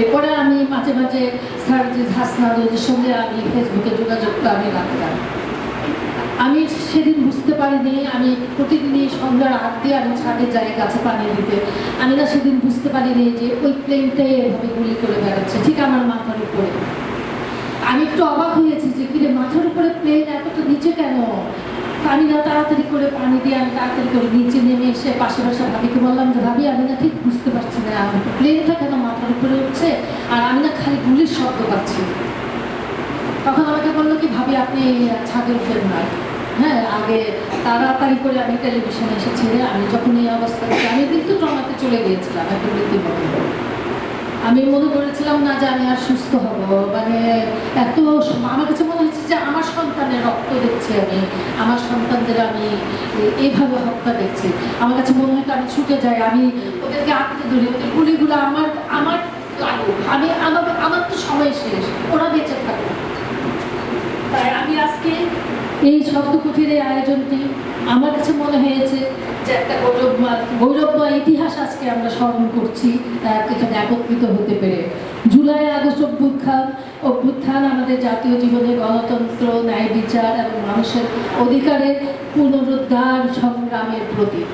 এরপরে আমি মাঝে মাঝে সার্জিস হাসনাদের সঙ্গে আমি ফেসবুকে যোগাযোগটা আমি রাখতাম। আমি সেদিন বুঝতে পারিনি, আমি প্রতিদিনই সন্ধ্যার আগ দিয়ে আমি ছাদে যাই গাছে পানি দিতে। আমি না সেদিন বুঝতে পারিনি যে ওই প্লেনটাই এভাবে গুলি করে বেড়াচ্ছে, ঠিক আমার মাথার উপরে। আমি একটু অবাক হয়েছি যে কিরে, মাথার উপরে প্লেন এতটা নিচে কেন? আমি না তাড়াতাড়ি করে পানি দিয়ে আমি তাড়াতাড়ি করে নিচে নেমে এসে পাশে পাশে ভাবিকে বললাম, যে ভাবি, আমি না ঠিক বুঝতে পারছি না, আমার প্লেনটা কেন মাথার উপরে উঠছে, আর আমি না খালি গুলির শব্দ পাচ্ছি। তখন আমাকে বলল কি, ভাবি, আপনি ছাদে উঠবেন না। হ্যাঁ আগে তাড়াতাড়ি করে আমি টেলিভিশনে এসেছি আমি যখন এই অবস্থা আমি কিন্তু ট্রমাতে চলে গিয়েছিলাম একটা রীতিমতো আমি মনে করেছিলাম, না, যে আমি আর সুস্থ হব। মানে এত আমার কাছে মনে যে আমার সন্তানের রক্ত দেখছি আমি, আমার সন্তানদের আমি এ- এইভাবে হত্যা দেখছি। আমার কাছে মনে হয় আমি ছুটে যাই আমি ওদেরকে আঁকতে ধরি, ওদের গুলিগুলো আমার আমার আমি, আমার আমার তো সময় শেষ, ওরা বেঁচে থাকুক। তাই আমি আজকে এই শব্দকুঠির এই আয়োজনটি আমার কাছে মনে হয়েছে ইতিহাস আজকে আমরা স্মরণ করছি এখানে একত্রিত হতে পেরে। জুলাই আগস্ট অভ্যুত্থান অভ্যুত্থান আমাদের জাতীয় জীবনে গণতন্ত্র, ন্যায় বিচার এবং মানুষের অধিকারের পুনরুদ্ধার সংগ্রামের প্রতীক।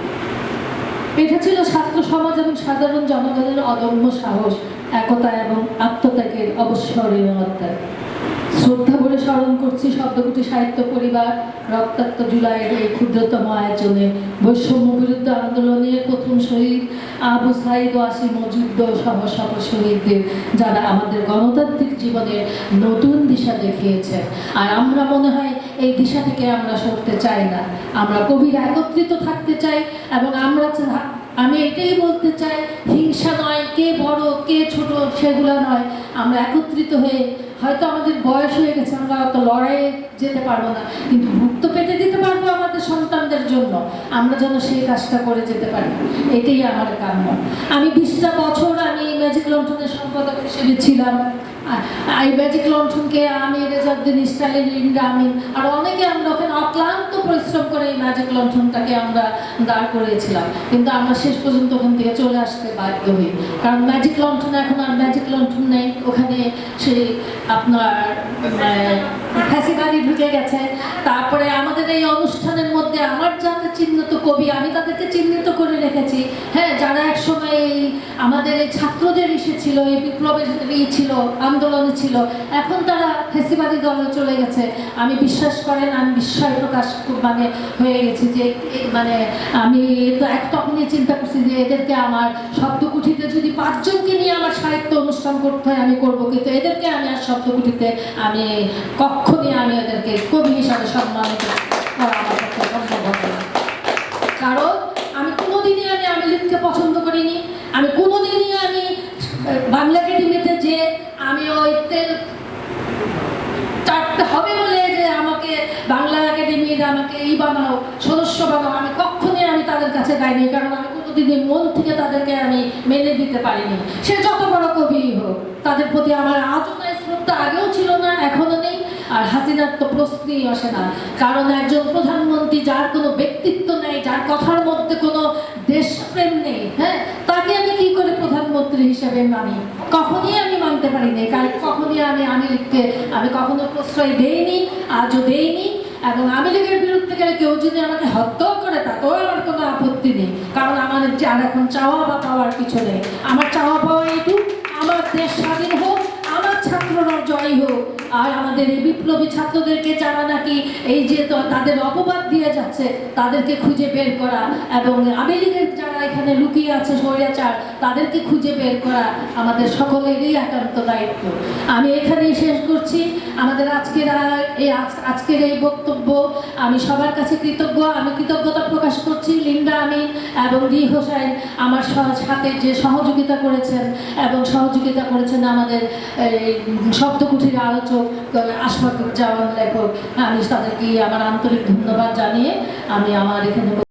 এটা ছিল ছাত্র সমাজ এবং সাধারণ জনগণের অদম্য সাহস, একতা এবং আত্মত্যাগের অবসরীয়তা শ্রদ্ধা বলে স্মরণ করছি শব্দকুটি সাহিত্য পরিবার, রক্তাক্ত জুলাইয়ের এই ক্ষুদ্রতম আয়োজনে। বৈষম্য বিরুদ্ধ আন্দোলনের প্রথম শহীদ আবু সাইদ ওয়াসি মজুদ্দ সহ সকল শহীদদের, যারা আমাদের গণতান্ত্রিক জীবনে নতুন দিশা দেখিয়েছেন। আর আমরা মনে হয় এই দিশা থেকে আমরা সরতে চাই না। আমরা কবির একত্রিত থাকতে চাই এবং আমরা আমি এটাই বলতে চাই, হিংসা নয়, কে বড়, কে ছোট, সেগুলো নয়। আমরা একত্রিত হয়ে, হয়তো আমাদের বয়স হয়ে গেছে, আমরা অত লড়াইয়ে যেতে পারব না, কিন্তু মুক্ত পেতে দিতে পারব আমাদের সন্তানদের জন্য। আমরা যেন সেই কাজটা করে যেতে পারি। এটাই আমার কাম্য। আমি বিশটা বছর আমি ম্যাজিক লন্ঠনের সম্পাদক হিসেবে ছিলাম। ম্যাজিক লন্ঠনকে আমি রেজাউদ্দিন স্টালিন লিন্ডা আমি আর অনেকে আমরা ওখানে অক্লান্ত পরিশ্রম করে এই ম্যাজিক লন্ঠনটাকে আমরা দাঁড় করিয়েছিলাম। কিন্তু আমরা শেষ পর্যন্ত ওখান থেকে চলে আসতে বাধ্য হই। কারণ ম্যাজিক লন্ঠন এখন আর ম্যাজিক লন্ঠন নেই। ওখানে সেই আপনার ফ্যাসিবাদী ঢুকে গেছে। তারপরে আমাদের এই অনুষ্ঠানের মধ্যে আমার যাতে চিহ্নিত কবি, আমি তাদেরকে চিহ্নিত করে রেখেছি। হ্যাঁ যারা একসময় এই আমাদের এই ছাত্রদের এসেছিল এই বিপ্লবের ই ছিল আন্দোলনে ছিল। এখন তারা ফেসিবাদী দলে চলে গেছে। আমি বিশ্বাস করেন, আমি বিস্ময় প্রকাশ মানে হয়ে গেছি যে মানে আমি তো এক তখনই চিন্তা করছি যে এদেরকে আমার শব্দকুঠিতে যদি পাঁচজনকে নিয়ে আমার সাহিত্য অনুষ্ঠান করতে হয়, আমি করব। কিন্তু এদেরকে আমি আর শব্দকুঠিতে আমি কখনই আমি এদেরকে কবি হিসাবে সম্মানিত কারণ আমি কোনোদিনই আমি আমি লিখতে পছন্দ করিনি। আমি কোনোদিনই আমি আহ, বাংলা একাডেমিতে যে আমি ওই তেল চারটে হবে বলে যে আমাকে বাংলা একাডেমির আমাকে এই বানাও সদস্য বানাও আমি কখনই আমি তাদের কাছে গাইনি কারণ আমি কোনোদিনই মন থেকে তাদেরকে আমি মেনে দিতে পারিনি। সে যত বড় কবি হোক, তাদের প্রতি আমার আজও নাই শ্রদ্ধা আগেও ছিল না এখনও নেই, আর হাসিনার তো প্রশ্নই আসে না। কারণ একজন প্রধানমন্ত্রী যার কোনো ব্যক্তিত্ব নেই, যার কথার মধ্যে কোনো দেশপ্রেম নেই হ্যাঁ তাকে আমি কি করে প্রধানমন্ত্রী হিসেবে মানি? কখনই আমি মানতে পারিনি, কারণ কখনই আমি আমি লীগকে আমি কখনো প্রশ্রয় দেইনি, আজও দেইনি। এবং আমি লীগের বিরুদ্ধে গেলে কেউ যদি আমাকে হত্যাও করে, তাতেও আমার কোনো আপত্তি নেই। কারণ আমাদের আর এখন চাওয়া বা পাওয়ার কিছু নেই। আমার চাওয়া পাওয়া একটু আমার দেশ স্বাধীন হোক। ছাত্ররা জয় হোক। আর আমাদের এই বিপ্লবী ছাত্রদেরকে যারা নাকি এই যে তাদের অপবাদ দিয়ে যাচ্ছে, তাদেরকে খুঁজে বের করা এবং আওয়ামী লীগের যারা এখানে লুকিয়ে আছে স্বৈরাচার, তাদেরকে খুঁজে বের করা আমাদের সকলেরই একান্ত দায়িত্ব। আমি এখানেই শেষ করছি। আমাদের আজকের এই আজ- আজকের এই বক্তব্য, আমি সবার কাছে কৃতজ্ঞ। আমি কৃতজ্ঞতা প্রকাশ করছি লিন্ডা আমিন এবং রি হোসাইন, আমার সাথে যে সহযোগিতা করেছেন এবং সহযোগিতা করেছেন আমাদের এই শব্দকুঠির আলোচক আশফাক জাওয়ান লেখক আমি তাদেরকে আমার আন্তরিক ধন্যবাদ জানিয়ে আমি আমার এখানে